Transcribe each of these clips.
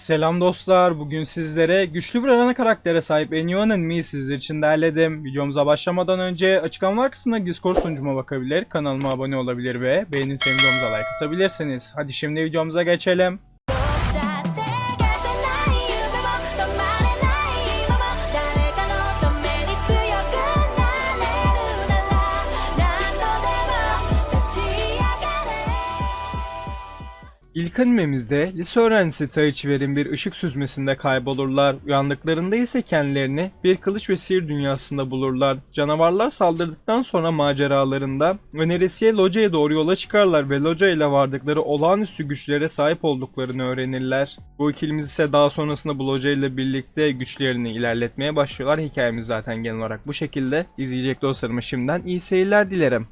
Selam dostlar. Bugün sizlere güçlü bir ana karaktere sahip Enyo'nun Mi sizler için derledim. Videomuza başlamadan önce açıklamalar kısmına Discord sunucuma bakabilir, kanalıma abone olabilir ve beğenirseniz videomuza like atabilirsiniz. Hadi şimdi videomuza geçelim. İlk animemizde lise öğrencisi Taichi'lerin bir ışık süzmesinde kaybolurlar. Uyandıklarında ise kendilerini bir kılıç ve sihir dünyasında bulurlar. Canavarlar saldırdıktan sonra maceralarında önerisiye Loca'ya doğru yola çıkarlar ve Loca ile vardıkları olağanüstü güçlere sahip olduklarını öğrenirler. Bu ikilimiz ise daha sonrasında bu Loca ile birlikte güçlerini ilerletmeye başlıyorlar. Hikayemiz zaten genel olarak bu şekilde. İzleyecek dostlarıma şimdiden iyi seyirler dilerim.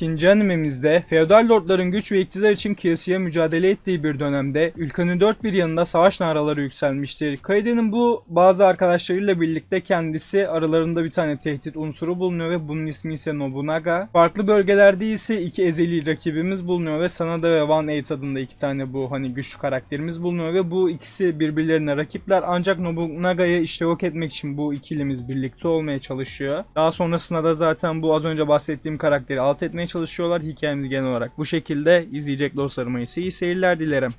İkinci animemizde feodal lordların güç ve iktidar için kıyasıya mücadele ettiği bir dönemde ülkenin dört bir yanında savaş naraları yükselmiştir. Kaide'nin bu bazı arkadaşlarıyla birlikte kendisi aralarında bir tane tehdit unsuru bulunuyor ve bunun ismi ise Nobunaga. Farklı bölgelerde ise iki ezeli rakibimiz bulunuyor ve Sanada ve One Eight adında iki tane bu hani güçlü karakterimiz bulunuyor ve bu ikisi birbirlerine rakipler ancak Nobunaga'yı işte yok etmek için bu ikilimiz birlikte olmaya çalışıyor. Daha sonrasında da zaten bu az önce bahsettiğim karakteri alt etmeye çalışıyorlar. Hikayemiz genel olarak bu şekilde. izleyecek dostlarıma ise iyi seyirler dilerim.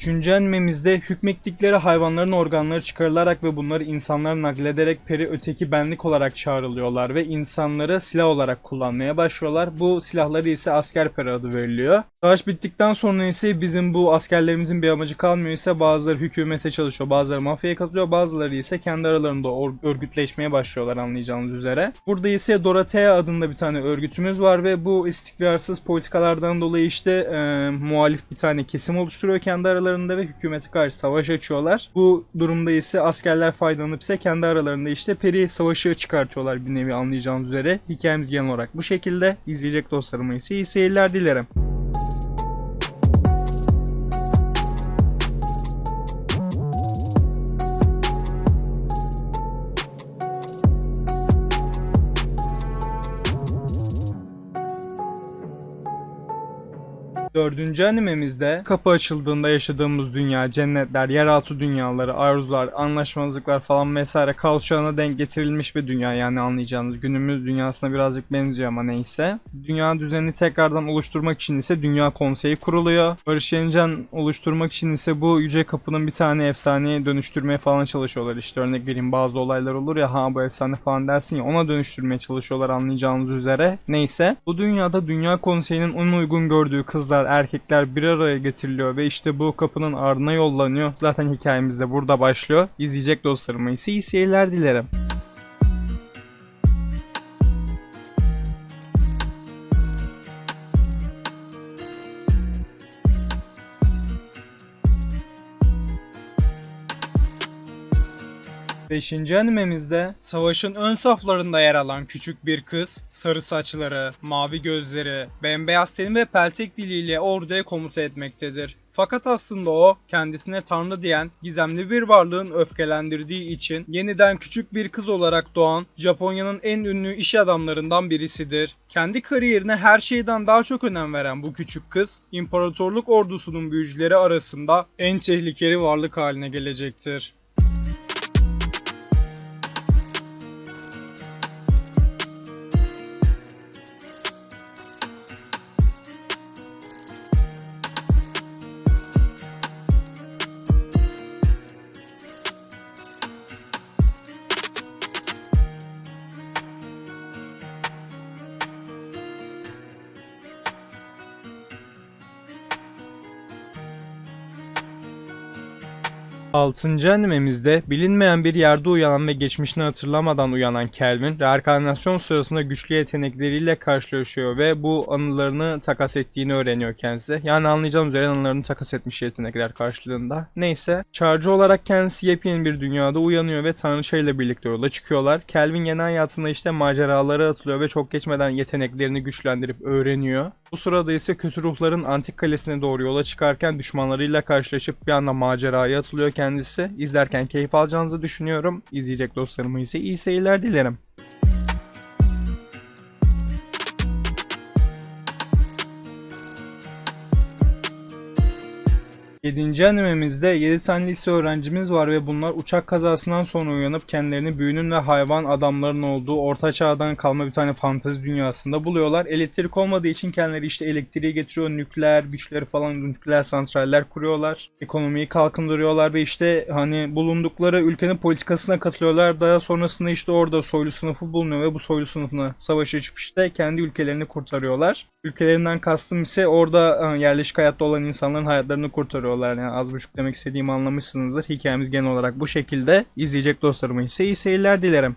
Üçüncü animemizde hükmettikleri hayvanların organları çıkarılarak ve bunları insanlara naklederek peri öteki benlik olarak çağrılıyorlar ve insanları silah olarak kullanmaya başlıyorlar. Bu silahları ise asker peri adı veriliyor. Savaş bittikten sonra ise bizim bu askerlerimizin bir amacı kalmıyor ise bazıları hükümete çalışıyor, bazıları mafyaya katılıyor, bazıları ise kendi aralarında örgütleşmeye başlıyorlar anlayacağınız üzere. Burada ise Dorothea adında bir tane örgütümüz var ve bu istikrarsız politikalardan dolayı işte e, muhalif bir tane kesim oluşturuyor kendi aralarında ve hükümete karşı savaş açıyorlar. Bu durumda ise askerler faydalanıp ise kendi aralarında işte peri savaşı çıkartıyorlar bir nevi anlayacağınız üzere. Hikayemiz genel olarak bu şekilde. İzleyecek dostlarıma ise iyi seyirler dilerim. Dördüncü animemizde kapı açıldığında yaşadığımız dünya, cennetler, yeraltı dünyaları, arzular, anlaşmazlıklar falan vesaire kavşağına denk getirilmiş bir dünya yani anlayacağınız günümüz dünyasına birazcık benziyor ama neyse. Dünya düzenini tekrardan oluşturmak için ise Dünya Konseyi kuruluyor. Barış Yeniden oluşturmak için ise bu yüce kapının bir tane efsaneye dönüştürmeye falan çalışıyorlar işte örnek vereyim bazı olaylar olur ya ha bu efsane falan dersin ya ona dönüştürmeye çalışıyorlar anlayacağınız üzere. Neyse bu dünyada Dünya Konseyi'nin en uygun gördüğü kızlar erkekler bir araya getiriliyor ve işte bu kapının ardına yollanıyor. Zaten hikayemiz de burada başlıyor. İzleyecek dostlarıma ise iyi seyirler dilerim. Beşinci animemizde savaşın ön saflarında yer alan küçük bir kız, sarı saçları, mavi gözleri, bembeyaz teni ve peltek diliyle orduya komuta etmektedir. Fakat aslında o kendisine tanrı diyen gizemli bir varlığın öfkelendirdiği için yeniden küçük bir kız olarak doğan Japonya'nın en ünlü iş adamlarından birisidir. Kendi kariyerine her şeyden daha çok önem veren bu küçük kız, imparatorluk ordusunun büyücüleri arasında en tehlikeli varlık haline gelecektir. Altıncı animemizde bilinmeyen bir yerde uyanan ve geçmişini hatırlamadan uyanan Kelvin, reenkarnasyon sırasında güçlü yetenekleriyle karşılaşıyor ve bu anılarını takas ettiğini öğreniyor kendisi. Yani anlayacağım üzere anılarını takas etmiş yetenekler karşılığında. Neyse, çağrıcı olarak kendisi yepyeni bir dünyada uyanıyor ve Tanrıça ile birlikte yola çıkıyorlar. Kelvin yeni hayatında işte maceralara atılıyor ve çok geçmeden yeteneklerini güçlendirip öğreniyor. Bu sırada ise kötü ruhların antik kalesine doğru yola çıkarken düşmanlarıyla karşılaşıp bir anda maceraya atılıyor kendisi. İzlerken keyif alacağınızı düşünüyorum. İzleyecek dostlarıma ise iyi seyirler dilerim. 7. animemizde 7 tane lise öğrencimiz var ve bunlar uçak kazasından sonra uyanıp kendilerini büyünün ve hayvan adamların olduğu orta çağdan kalma bir tane fantezi dünyasında buluyorlar. Elektrik olmadığı için kendileri işte elektriği getiriyor, nükleer güçleri falan nükleer santraller kuruyorlar. Ekonomiyi kalkındırıyorlar ve işte hani bulundukları ülkenin politikasına katılıyorlar. Daha sonrasında işte orada soylu sınıfı bulunuyor ve bu soylu sınıfına savaş açıp işte kendi ülkelerini kurtarıyorlar. Ülkelerinden kastım ise orada e, yerleşik hayatta olan insanların hayatlarını kurtarıyorlar. Yani az buçuk demek istediğimi anlamışsınızdır. Hikayemiz genel olarak bu şekilde. İzleyecek dostlarıma ise iyi seyirler dilerim.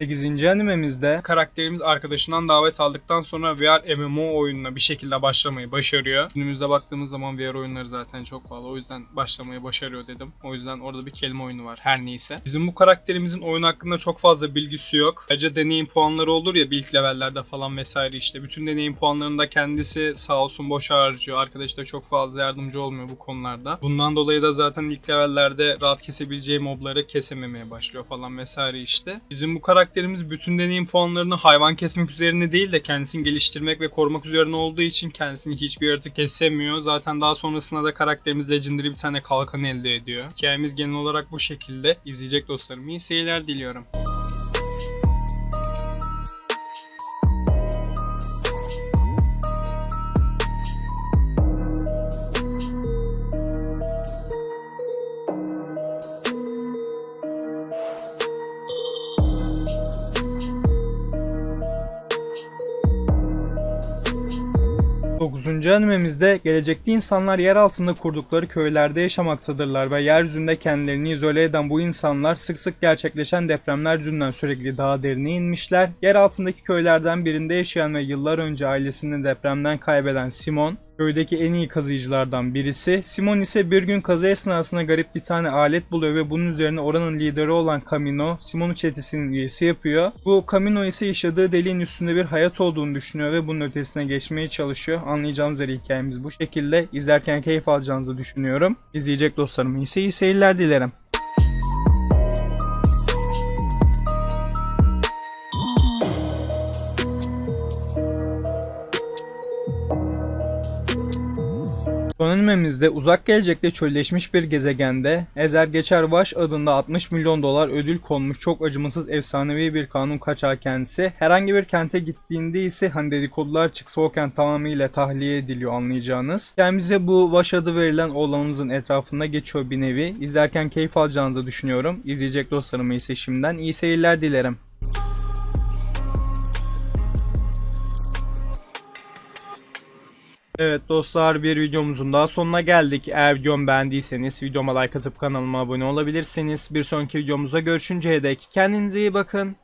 Sekizinci animemizde karakterimiz arkadaşından davet aldıktan sonra VR MMO oyununa bir şekilde başlamayı başarıyor. Günümüzde baktığımız zaman VR oyunları zaten çok pahalı. O yüzden başlamayı başarıyor dedim. O yüzden orada bir kelime oyunu var. Her neyse. Bizim bu karakterimizin oyun hakkında çok fazla bilgisi yok. Ayrıca deneyim puanları olur ya ilk levellerde falan vesaire işte. Bütün deneyim puanlarını da kendisi sağ olsun boşa harcıyor. Arkadaş da çok fazla yardımcı olmuyor bu konularda. Bundan dolayı da zaten ilk levellerde rahat kesebileceği mobları kesememeye başlıyor falan vesaire işte. Bizim bu karakterimiz bütün deneyim puanlarını hayvan kesmek üzerine değil de kendisini geliştirmek ve korumak üzerine olduğu için kendisini hiçbir yaratık kesemiyor. Zaten daha sonrasında da karakterimiz Legendary bir tane kalkan elde ediyor. Hikayemiz genel olarak bu şekilde. İzleyecek dostlarım iyi seyirler diliyorum. Dokuzuncu animemizde gelecekte insanlar yer altında kurdukları köylerde yaşamaktadırlar ve yeryüzünde kendilerini izole eden bu insanlar sık sık gerçekleşen depremler yüzünden sürekli daha derine inmişler. Yer altındaki köylerden birinde yaşayan ve yıllar önce ailesini depremden kaybeden Simon, köydeki en iyi kazıyıcılardan birisi. Simon ise bir gün kazı esnasında garip bir tane alet buluyor ve bunun üzerine oranın lideri olan Camino, Simon'u çetesinin üyesi yapıyor. Bu Camino ise yaşadığı deliğin üstünde bir hayat olduğunu düşünüyor ve bunun ötesine geçmeye çalışıyor. Anlayacağınız üzere hikayemiz bu şekilde. İzlerken keyif alacağınızı düşünüyorum. İzleyecek dostlarıma ise iyi seyirler dilerim. Son animemizde uzak gelecekte çölleşmiş bir gezegende Ezer Geçer Vaş adında 60 milyon dolar ödül konmuş çok acımasız efsanevi bir kanun kaçağı kendisi. Herhangi bir kente gittiğinde ise hani dedikodular çıksa o kent tamamıyla tahliye ediliyor anlayacağınız. Kendimize bu Vaş adı verilen oğlanımızın etrafında geçiyor bir nevi. İzlerken keyif alacağınızı düşünüyorum. İzleyecek dostlarıma ise şimdiden iyi seyirler dilerim. Evet dostlar bir videomuzun daha sonuna geldik. Eğer videomu beğendiyseniz videoma like atıp kanalıma abone olabilirsiniz. Bir sonraki videomuzda görüşünceye dek kendinize iyi bakın.